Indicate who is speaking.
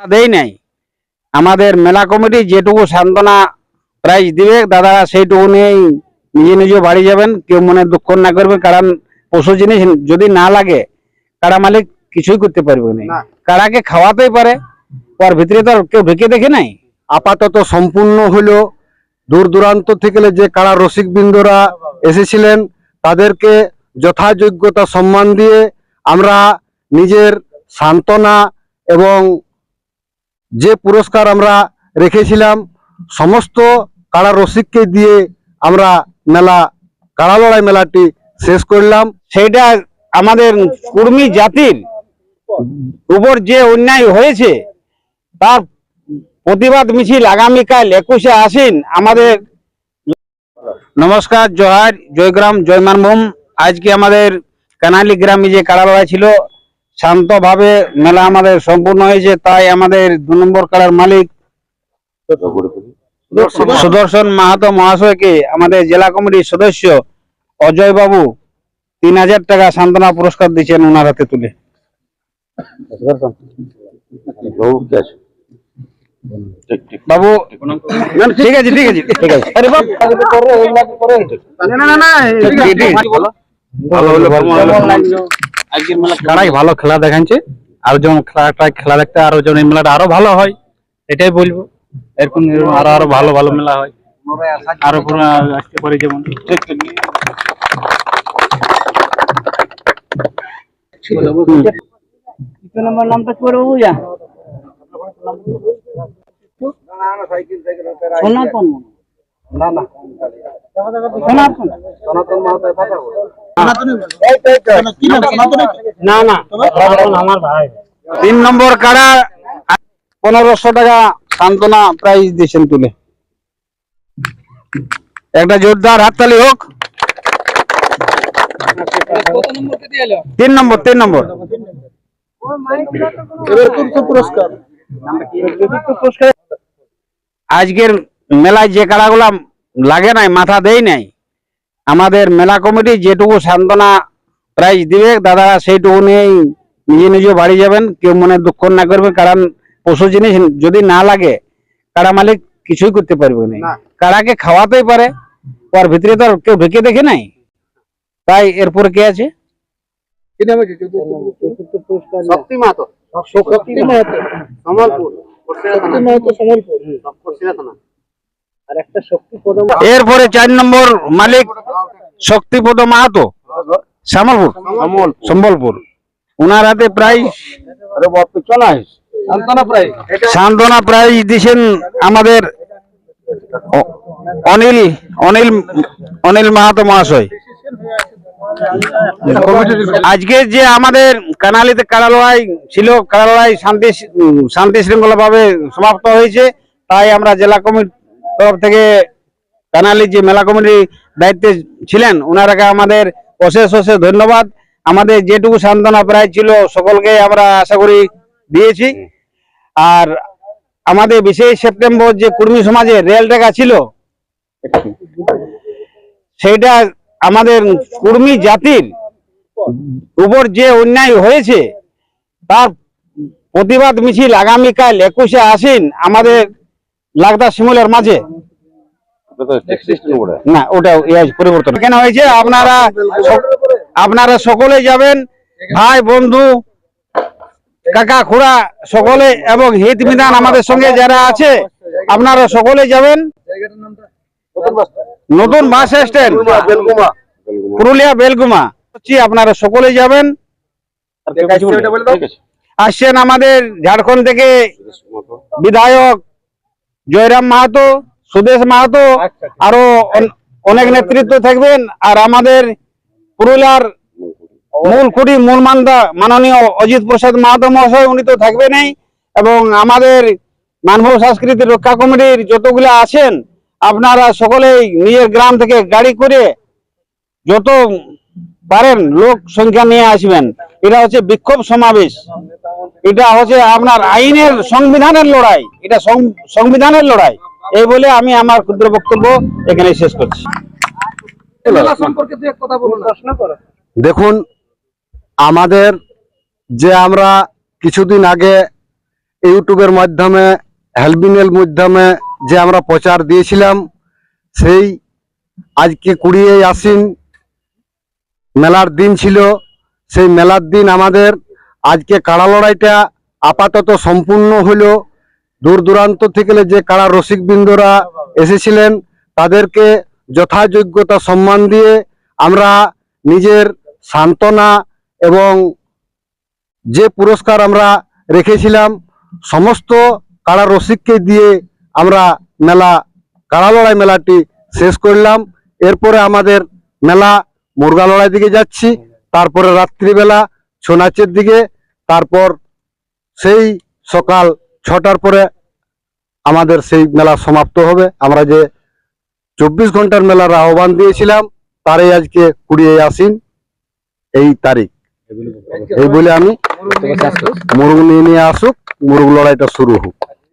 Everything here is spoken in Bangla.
Speaker 1: দেই নাই। আমাদের মেলা কমিটি যেটুকু সান্ত্বনা প্রাইজ দিবে দাদারা সেইটুকু নিয়েই নিজে নিজে বাড়ি যাবেন। কেউ মনে দুঃখ না করবে কারণ পশু জিনিস যদি না লাগে কারা মালিক কিছুই করতে পারবে না। কারাকে খাওয়াতেই পারে ওর ভিতরে তো কেউ ঢুকে দেখে নাই।
Speaker 2: আপাতত সম্পূর্ণ হলো দূর দূরান্ত থেকে যে কারা রসিক বিন্দুরা এসেছিলেন তাদেরকে যথাযোগ্যতা সম্মান দিয়ে আমরা নিজের সান্ত্বনা এবং যে পুরস্কার আমরা রেখেছিলাম, সমস্ত কারা রসিককে দিয়ে আমরা মেলা কারা লড়াই মেলাটি শেষ করলাম।
Speaker 1: সেইটা আমাদের কুর্মী জাতির উপর যে অন্যায় হয়েছে, তার প্রতিবাদ মিছিল আগামীকাল একুশে আসিন আমাদের নমস্কার, জোহার, জয়গ্রাম জয় মানভূম আজকে আমাদের কানালি গ্রামে যে কারালড়াই ছিল শান্তভাবে মেলা আমাদের সম্পূর্ণ হয়েছে তাই আমাদের দু নম্বর কারার মালিক সুদর্শন মাহাতো মহাশয়কে আমাদের জেলা কমিটির সদস্য অজয় বাবু তিন হাজার টাকা সান্ত্বনা পুরস্কার দিচ্ছেন ওনার হাতে তুলে বাবু ঠিক আছে ঠিক আছে ঠিক আছে আরে বাপ না না না না ঠিক আছে, ঠিক আছে। ভালো হলো, কেমন লাগল? আজকের মেলা
Speaker 3: কারাই ভালো খেলা দেখাচ্ছে আর যেমন খেলাটা খেলা দেখতে আরও যেমন এই মেলাটা আরও ভালো হয় এটাই বলব। এরকম আরও আরও ভালো ভালো মেলা হয়। আরও পুরো আসতে পারে যেমন।
Speaker 1: নম্বর নামটা করে বাবু যা সনাতন। সনাতন। না না। আমার ভাই। তিন নম্বর কারা পনেরোশো টাকা সান্ত্বনা প্রাইজ দিয়েছেন তুলে। একটা জোরদার হাততালি হোক। তিন নম্বর তিন নম্বর। আজকের মেলায় যে কাড়াগুলা লাগে নাই মাথা দেই নাই আমাদের মেলা কমিটি যেটুকু সান্ত্বনা প্রাইজ দিবে দাদারা সেইটুকু নিয়েই নিজে নিজে বাড়ি যাবেন। কেউ মনে দুঃখ না করবে কারণ পশু জিনিস যদি না লাগে কারা মালিক কিছুই করতে পারবে না। কারাকে খাওয়াতেই পারে ওর ভিতরে তো কেউ ঢুকে দেখে নাই। তাই এরপরে কে আছে?
Speaker 2: শক্তি শক্তি
Speaker 1: এরপরে চার নম্বর মালিক শক্তিপদ মাহাতো? শ্যামলপুর? সম্বলপুর। ওনার হাতে প্রাইজ সান্ত্বনা প্রাইজ দিছেন আমাদের অনিল অনিল অনিল মাহাতো মহাশয়। আজকে যে আমাদের কানালিতে কারালড়াই ছিল কারালড়াই শান্তি শান্তি শৃঙ্খলা ভাবে সমাপ্ত হয়েছে তাই আমরা জেলা কমিটির তরফ থেকে কানালি যে মেলা কমিটির দায়িত্বে ছিলেন। ওনারাকে আমাদের অশেষ অশেষ ধন্যবাদ। আমাদের যেটুকু সান্ত্বনা প্রায় ছিল, সকলকে আমরা আশা করি দিয়েছি। আর আমাদের বিশেষ সেপ্টেম্বর যে কুর্মী সমাজে রেল টাকা ছিল, সেইটা আমাদের কুর্মী জাতির উপর যে অন্যায় হয়েছে, তার প্রতিবাদ মিছিল আগামীকাল একুশে আসিন আমাদের লাগদা শিমুলের মাঝে। না ওটা পরিবর্তন। কেন হয়েছে আপনারা আপনারা সকলে যাবেন ভাই বন্ধু কাকা খুড়া সকলে এবং হিত বিধান আমাদের সঙ্গে যারা আছে আপনারা সকলে যাবেন। নতুন বাস স্ট্যান্ড পুরুলিয়া বেলগুমা। আপনারা সকলে যাবেন। আসছেন আমাদের ঝাড়খণ্ড থেকে বিধায়ক জয়রাম মাহাতো। সুদেশ মাহাতো আরও অন- অনেক নেতৃত্ব থাকবেন আর আমাদের পুরুলিয়ার মূল কুটি মূল মান্দা মাননীয় অজিত প্রসাদ মাহাতো মহাশয় উনি তো থাকবেনই। এবং আমাদের মানব সংস্কৃতি রক্ষা কমিটির যতগুলো আছেন আপনারা সকলেই নিজের গ্রাম থেকে গাড়ি করে যত পারেন লোক সংখ্যা নিয়ে আসবেন। এটা হচ্ছে বিক্ষোভ সমাবেশ। এটা হচ্ছে আপনার আইনের সংবিধানের লড়াই। এটা সংবিধানের লড়াই। এই বলে আমি আমার ক্ষুদ্র বক্তব্য এখানে শেষ করছি।
Speaker 2: দেখুন আমাদের যে আমরা কিছুদিন আগে ইউটিউবের মাধ্যমে হেলবিনের মাধ্যমে যে আমরা প্রচার দিয়েছিলাম সেই আজকে কুড়িয়ে আসিন মেলার দিন ছিল। সেই মেলার দিন আমাদের আজকে কাড়া লড়াইটা আপাতত সম্পূর্ণ হলো। দূর দূরান্ত থেকে যে কাড়া রসিকবৃন্দরা এসেছিলেন, তাদেরকে যথাযোগ্যতা সম্মান দিয়ে আমরা নিজের সান্ত্বনা এবং যে পুরস্কার আমরা রেখেছিলাম, সমস্ত কারা রসিককে দিয়ে আমরা মেলা কাড়া লড়াই মেলাটি শেষ করলাম। এরপরে আমাদের মেলা মুরগা লড়াই দিকে যাচ্ছি, তারপরে রাত্রিবেলা ছৌ নাচের দিকে, তারপর সেই সকাল ছটার পরে আমাদের সেই মেলা সমাপ্ত হবে। আমরা যে চব্বিশ ঘণ্টার মেলার আহ্বান দিয়েছিলাম তারই আজকে কুড়িয়ে আসিন এই তারিখ। এই বলে আমি মুরগ নিয়ে নিয়ে আসুক মুরগ লড়াইটা শুরু হোক।